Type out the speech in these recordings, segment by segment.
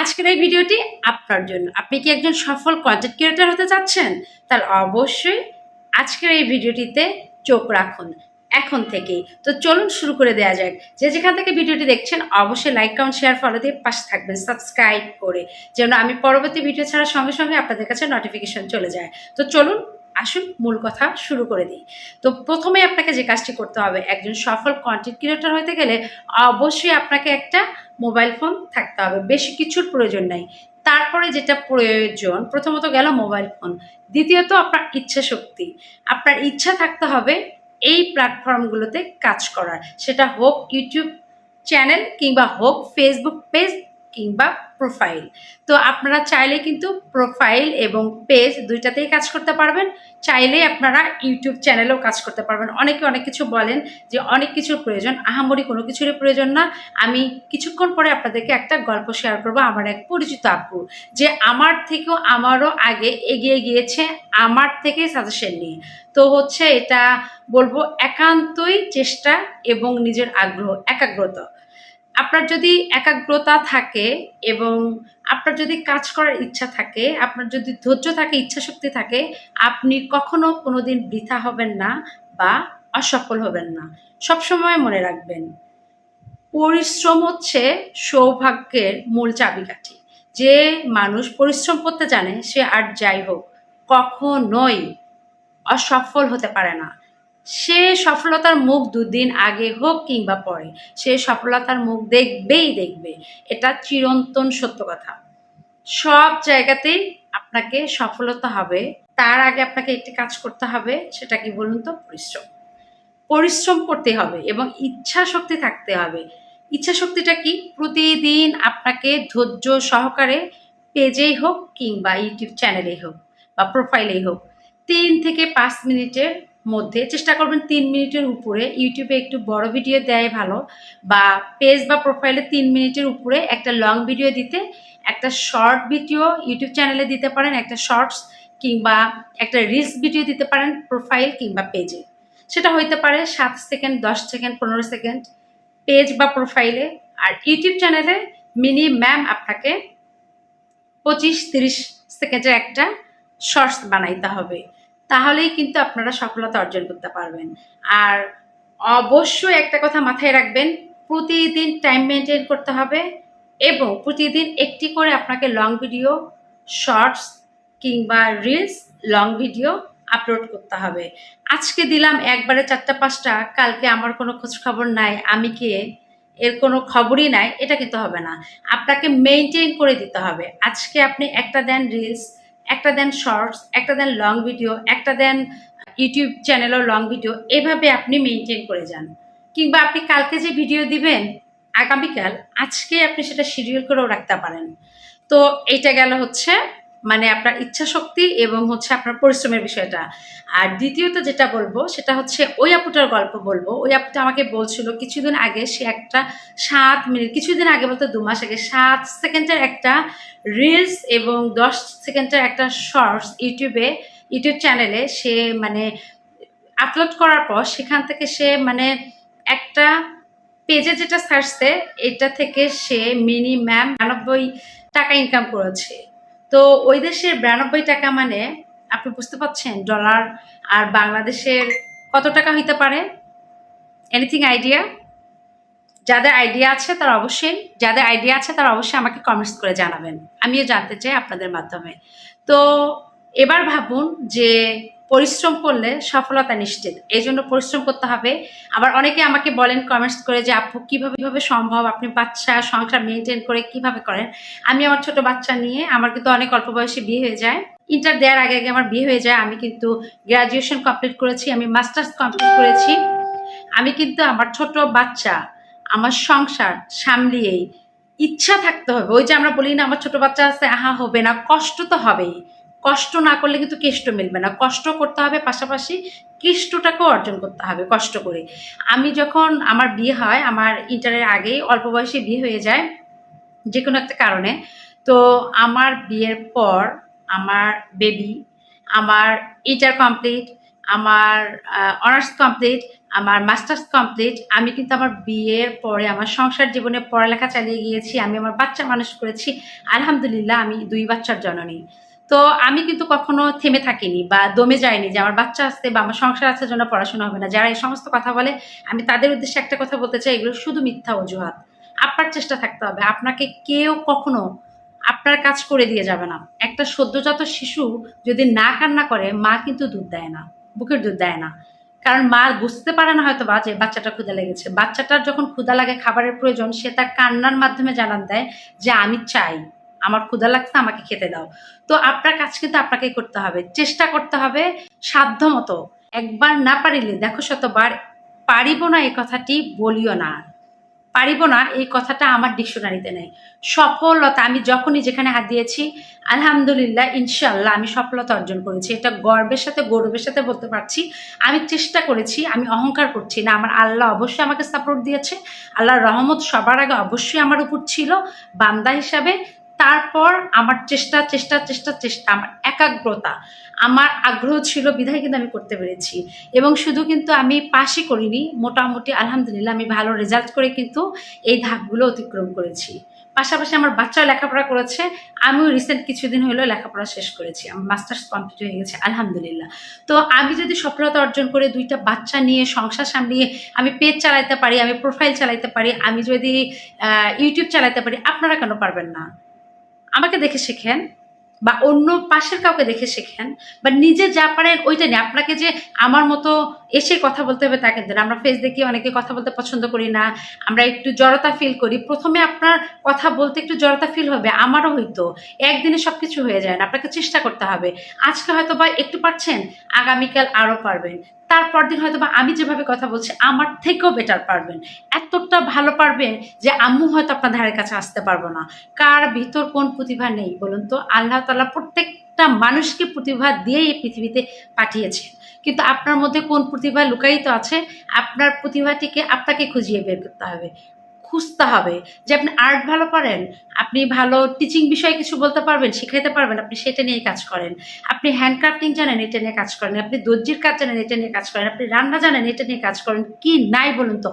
আজকের এই ভিডিওটি আপনার জন্য। আপনি কি একজন সফল কন্টেন্ট ক্রিয়েটর হতে চাচ্ছেন? তাহলে অবশ্যই আজকের এই ভিডিওটিতে চোখ রাখুন। এখন থেকেই। তো চলুন শুরু করে দেওয়া যাক। যে যেখান থেকে ভিডিওটি দেখছেন, অবশ্যই লাইক কাউন্ট শেয়ার ফলো দিয়ে পাশে থাকবেন। সাবস্ক্রাইব করে। যেন আমি পরবর্তী ভিডিও ছাড়ার সঙ্গে সঙ্গে আপনাদের কাছে নোটিফিকেশন চলে যায়। তো চলুন আসুন মূল কথা শুরু করে দিই। তো প্রথমে আপনাকে যে কাজটি করতে হবে, একজন সফল কন্টেন্ট ক্রিয়েটর হতে গেলে অবশ্যই আপনাকে একটা মোবাইল ফোন থাকতে হবে, বেশি কিছুর প্রয়োজন নাই। তারপরে যেটা প্রয়োজন, প্রথমত গেল মোবাইল ফোন দ্বিতীয়ত আপনার ইচ্ছা শক্তি। আপনার ইচ্ছা থাকতে হবে এই প্ল্যাটফর্মগুলোতে কাজ করার। সেটা হোক ইউটিউব চ্যানেল কিংবা হোক ফেসবুক পেজ কিংবা প্রোফাইল তো আপনারা চাইলে কিন্তু প্রোফাইল এবং পেজ দুইটাতেই কাজ করতে পারবেন। চাইলে আপনারা ইউটিউব চ্যানেলেও কাজ করতে পারবেন। অনেকে অনেক কিছু বলেন যে অনেক কিছুর প্রয়োজন। আহামরি কোনো কিছুরই প্রয়োজন না। আমি কিছুক্ষণ পরে আপনাদেরকে একটা গল্প শেয়ার করব আমার এক পরিচিত আপু, যে আমার থেকেও আমারও আগে এগিয়ে গিয়েছে আমার থেকে সাজেশন নিয়ে। তো হচ্ছে এটা বলব একান্তই চেষ্টা এবং নিজের আগ্রহ, একাগ্রতা। আপনার যদি একাগ্রতা থাকে এবং আপনার যদি কাজ করার ইচ্ছা থাকে, আপনার যদি ধৈর্য থাকে ইচ্ছা শক্তি থাকে, আপনি কখনো কোনোদিন বৃথা হবেন না বা অসফল হবেন না। সবসময় মনে রাখবেন, পরিশ্রম হচ্ছে সৌভাগ্যের মূল চাবিকাঠি। যে মানুষ পরিশ্রম করতে জানে, সে আর যাই হোক, কখনোই অসফল হতে পারে না। সে সফলতার মুখ দুদিন আগে হোক কিংবা পরে, সে সফলতার মুখ দেখবেই দেখবে। এটা চিরন্তন সত্য কথা। সব জায়গাতেই আপনাকে সফলতা হবে। তার আগে আপনাকে একটি কাজ করতে হবে, সেটা কি বলুন তো? পরিশ্রম। পরিশ্রম করতে হবে এবং ইচ্ছা শক্তি থাকতে হবে। ইচ্ছা শক্তিটা কি? প্রতিদিন আপনাকে ধৈর্য সহকারে পেজেই হোক কিংবা ইউটিউব চ্যানেলেই হোক বা প্রোফাইলেই হোক, তিন থেকে পাঁচ মিনিটের মধ্যে। চেষ্টা করবেন তিন মিনিটের উপরে। ইউটিউবে একটু বড় ভিডিও দেয় ভালো, বা পেজ বা প্রোফাইলে তিন মিনিটের উপরে একটা লং ভিডিও দিতে, একটা শর্ট ভিডিও ইউটিউব চ্যানেলে দিতে পারেন, একটা শর্টস কিংবা একটা রিলস ভিডিও দিতে পারেন প্রোফাইল কিংবা পেজে। সেটা হইতে পারে সাত সেকেন্ড, দশ সেকেন্ড, পনেরো সেকেন্ড পেজ বা প্রোফাইলে। আর ইউটিউব চ্যানেলে মিনিম্যাম আপনাকে পঁচিশ, তিরিশ সেকেন্ডের একটা শর্টস বানাইতে হবে। তাহলেই কিন্তু আপনারা সফলতা অর্জন করতে পারবেন। আর অবশ্যই একটা কথা মাথায় রাখবেন, প্রতিদিন টাইম মেনটেন করতে হবে এবং প্রতিদিন একটি করে আপনাকে লং ভিডিও শর্টস কিংবা রিলস লং ভিডিও আপলোড করতে হবে। আজকে দিলাম একবারে চারটা পাঁচটা, কালকে আমার কোনো খোঁজ খবর নাই, আমি কে, এর কোনো খবরই নাই, এটা কিন্তু হবে না। আপনাকে মেনটেন করে দিতে হবে। আজকে আপনি একটা দেন রিলস একটা দেন শর্টস, একটা দেন লং ভিডিও, একটা দেন ইউটিউব চ্যানেলও লং ভিডিও, এভাবে আপনি মেনটেন করে যান। কিংবা আপনি কালকে যে ভিডিও দিবেন, আগামীকাল, আজকে আপনি সেটা শিডিউল করেও রাখতে পারেন। তো এইটা গেল হচ্ছে মানে আপনার ইচ্ছা শক্তি এবং হচ্ছে আপনার পরিশ্রমের বিষয়টা। আর দ্বিতীয়ত যেটা বলব, সেটা হচ্ছে ওই আপুটার গল্প বলব। ওই আপুটা আমাকে বলছিল, কিছুদিন আগে সে একটা সাত মিনিট, কিছুদিন আগে বলতে দু মাস আগে, সাত সেকেন্ডের একটা রিলস এবং দশ সেকেন্ডের একটা শর্টস ইউটিউবে, ইউটিউব চ্যানেলে সে মানে আপলোড করার পর সেখান থেকে সে মানে একটা পেজে যেটা সার্চছে এটা থেকে সে মিনিমাম বিরানব্বই টাকা ইনকাম করেছে। তো ওই দেশের বিরানব্বই টাকা মানে আপনি বুঝতে পারছেন, ডলার আর বাংলাদেশের কত টাকা হইতে পারে? এনিথিং আইডিয়া যাদের আইডিয়া আছে তার অবশ্যই, যাদের আইডিয়া আছে তারা অবশ্যই আমাকে কমেন্টস করে জানাবেন। আমিও জানতে চাই আপনাদের মাধ্যমে। তো এবার ভাবুন যে পরিশ্রম করলে সফলতা নিশ্চিত। এই জন্য পরিশ্রম করতে হবে। আবার অনেকে আমাকে বলেন কমেন্টস করে যে, আপু, কীভাবে কীভাবে সম্ভব? আপনি বাচ্চা, সংসার মেনটেন করে কীভাবে করেন? আমি আমার ছোট বাচ্চা নিয়ে, আমার কিন্তু অনেক অল্প বয়সে বিয়ে হয়ে যায়। ইন্টার দেওয়ার আগে আগে আমার বিয়ে হয়ে যায়। আমি কিন্তু গ্রাজুয়েশন কমপ্লিট করেছি, আমি মাস্টার্স কমপ্লিট করেছি। আমি কিন্তু আমার ছোট বাচ্চা, আমার সংসার সামলিয়েই ইচ্ছা থাকতে হবে। ওই যে আমরা বলি না, আমার ছোট বাচ্চা আছে, আহা, হবে না। কষ্ট তো হবেই। কষ্ট না করলে কিন্তু কেষ্ট মিলবে না। কষ্ট করতে হবে পাশাপাশি কৃষ্টটাকেও অর্জন করতে হবে কষ্ট করে। আমি যখন আমার বিয়ে হয়, আমার ইন্টারের আগেই অল্প বয়সে বিয়ে হয়ে যায় যে কোনো একটা কারণে, তো আমার বিয়ের পর আমার বেবি আমার ইন্টার কমপ্লিট আমার অনার্স কমপ্লিট আমার মাস্টার্স কমপ্লিট আমি কিন্তু আমার বিয়ের পরে আমার সংসার জীবনে পড়ালেখা চালিয়ে গিয়েছি, আমি আমার বাচ্চা মানুষ করেছি। আলহামদুলিল্লাহ, আমি দুই বাচ্চার জননী। তো আমি কিন্তু কখনো থেমে থাকিনি বা দমে যাইনি যে আমার বাচ্চা আসতে বা আমার সংসার আছে জন্য পড়াশোনা হবে না। যারা এই সমস্ত কথা বলে, আমি তাদের উদ্দেশ্যে একটা কথা বলতে চাই, এগুলো শুধু মিথ্যা অজুহাত। আপনার চেষ্টা থাকতে হবে। আপনাকে কেউ কখনো আপনার কাজ করে দিয়ে যাবে না। একটা সদ্যজাত শিশু যদি না কান্না করে, মা কিন্তু দুধ দেয় না, বুকের দুধ দেয় না। কারণ মা বুঝতে পারে না হয়তো বা যে বাচ্চাটা ক্ষুদা লেগেছে। বাচ্চাটার যখন ক্ষুদা লাগে খাবারের প্রয়োজন, সে তার কান্নার মাধ্যমে জানান দেয় যে, আমি চাই। আমার ক্ষুধা লাগছে, আমাকে খেতে দাও। তো আপনার কাজ কিন্তু আপনাকে করতে হবে। চেষ্টা করতে হবে সাধ্য মতো। একবার না পারিলে, দেখো শতবার, পারিব না এই কথাটি, বলিও না। পারিব না, এই কথাটা আমার ডিকশনারিতে নেই। সফলতা, আমি যখনই যেখানে হাত দিয়েছি, আলহামদুলিল্লাহ ইনশাল্লাহ আমি সফলতা অর্জন করেছি। এটা গর্বের সাথে, গৌরবের সাথে বলতে পারছি। আমি চেষ্টা করেছি, আমি অহংকার করছি না। আমার আল্লাহ অবশ্যই আমাকে সাপোর্ট দিয়েছে। আল্লাহর রহমত সবার আগে অবশ্যই আমার উপর ছিল। বান্দা হিসাবে তারপর আমার চেষ্টা চেষ্টা চেষ্টা চেষ্টা, আমার একাগ্রতা। আমার আগ্রহ ছিল বিধায় কিন্তু আমি করতে পেরেছি। এবং শুধু কিন্তু আমি পাশই করিনি, মোটামুটি আলহামদুলিল্লাহ আমি ভালো রেজাল্ট করে কিন্তু এই ধাপগুলো অতিক্রম করেছি। পাশাপাশি আমার বাচ্চাও লেখাপড়া করেছে, আমিও রিসেন্ট কিছুদিন হলো লেখাপড়া শেষ করেছি, আমার মাস্টার্স কমপ্লিট হয়ে গেছে, আলহামদুলিল্লাহ। তো আমি যদি সফলতা অর্জন করে দুইটা বাচ্চা নিয়ে সংসার সামলিয়ে আমি পেজ চালাইতে পারি, আমি প্রোফাইল চালাইতে পারি, আমি যদি ইউটিউব চালাইতে পারি, আপনারা কেন পারবেন না? আমাকে দেখে শেখেন বা অন্য পাশের কাউকে দেখে শেখেন বা নিজে যা পারেন ওইটা নিয়ে। আপনাকে যে আমার মতো এসে কথা বলতে হবে তাকে দেন। আমরা ফেস দেখি, অনেকে কথা বলতে পছন্দ করি না। আমরা একটু জড়তা ফিল করি। প্রথমে আপনার কথা বলতে একটু জড়তা ফিল হবে, আমারও হইতো। একদিনে সব কিছু হয়ে যায় না। আপনাকে চেষ্টা করতে হবে। আজকে হয়তো বা একটু পারছেন, আগামীকাল আরও পারবেন। তারপর দিন হয়তো বা আমি যেভাবে কথা বলছি, আমার থেকেও বেটার পারবেন। এতটা ভালো পারবেন যে আম্মু হয়তো আপনার ধারের কাছে আসতে পারব না। কার ভিতর কোন প্রতিভা নেই বলুন তো? আল্লাহ তালা প্রত্যেকটা মানুষকে প্রতিভা দিয়েই এই পৃথিবীতে পাঠিয়েছেন। কিন্তু আপনার মধ্যে কোন প্রতিভা লুকায়িত আছে? আপনার প্রতিভাটিকে আপনাকে খুঁজিয়ে বের করতে হবে। খুঁজতে হবে যে আপনি আর্ট ভালো পারেন আপনি ভালো টিচিং বিষয়ে কিছু বলতে পারবেন, শিখাইতে পারবেন, আপনি সেটা নিয়ে কাজ করেন। আপনি হ্যান্ডক্রাফটিং জানেন, এটা নিয়ে কাজ করেন, আপনি দর্জির কাজ জানেন, এটা নিয়ে কাজ করেন, আপনি রান্না জানেন, এটা নিয়ে কাজ করেন, কি নাই বলুন তো?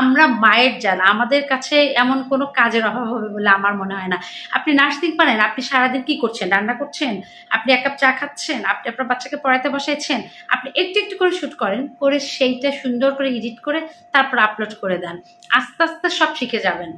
আমরা মায়ের জানা আমাদের কাছে এমন কোনো কাজের অভাব হবে বলে আমার মনে হয় না। আপনি নার্সিং পারেন আপনি সারাদিন কি করছেন? রান্না করছেন? আপনি এক কাপ চা খাচ্ছেন? আপনি আপনার বাচ্চাকে পড়াতে বসাইছেন? আপনি একটু একটু করে শ্যুট করেন, করে সেইটা সুন্দর করে এডিট করে তারপর আপলোড করে দেন। আস্তে আস্তে সব শিখে যাবেন,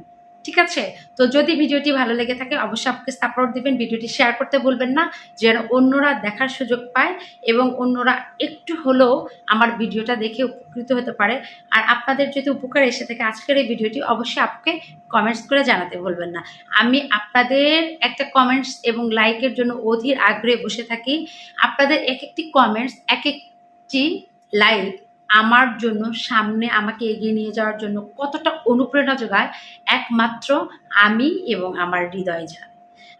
ঠিক আছে? তো যদি ভিডিওটি ভালো লেগে থাকে, অবশ্যই আপনাকে সাপোর্ট দিবেন, ভিডিওটি শেয়ার করতে বলবেন না, যেন অন্যরা দেখার সুযোগ পায় এবং অন্যরা একটু হলেও আমার ভিডিওটা দেখে উপকৃত হতে পারে। আর আপনাদের যদি উপকার এসে থাকে আজকের এই ভিডিওটি, অবশ্যই আপনাকে কমেন্টস করে জানাতে বলবেন না। আমি আপনাদের একটা কমেন্টস এবং লাইকের জন্য অধীর আগ্রহে বসে থাকি। আপনাদের এক একটি কমেন্টস এক একটি লাইক আমার জন্য, সামনে আমাকে এগিয়ে নিয়ে যাওয়ার জন্য কতটা অনুপ্রেরণা যোগায়, একমাত্র আমি এবং আমার হৃদয় যা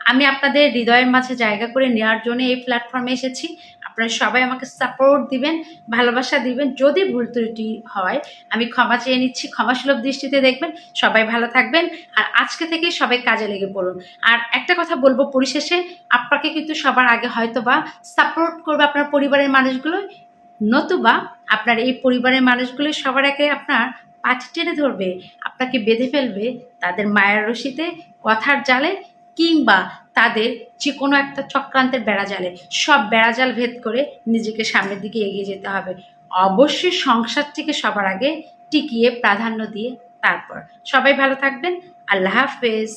আমি আপনাদের হৃদয়ের মাঝে জায়গা করে নেওয়ার জন্য এই প্ল্যাটফর্মে এসেছি। আপনারা সবাই আমাকে সাপোর্ট দিবেন, ভালোবাসা দিবেন। যদি ভুল ত্রুটি হয়, আমি ক্ষমা চেয়ে নিচ্ছি, ক্ষমাসুলভ দৃষ্টিতে দেখবেন। সবাই ভালো থাকবেন। আর আজকে থেকে সবাই কাজে লেগে পড়ুন। আর একটা কথা বলব পরিশেষে, আপনাকে কিন্তু সবার আগে হয়তো বা সাপোর্ট করবে আপনার পরিবারের মানুষগুলো, নতুবা আপনার এই পরিবারের মানুষগুলো সবার আগে আপনার পাঠি টেনে ধরবে, আপনাকে বেঁধে ফেলবে, তাদের মায়ের রশিতে কথার জালে কিংবা তাদের যে কোনো একটা চক্রান্তের বেড়া জালে। সব বেড়া জাল ভেদ করে নিজেকে সামনের দিকে এগিয়ে যেতে হবে। অবশ্যই সংসারটিকে সবার আগে টিকিয়ে প্রাধান্য দিয়ে তারপর। সবাই ভালো থাকবেন। আল্লাহ হাফেজ।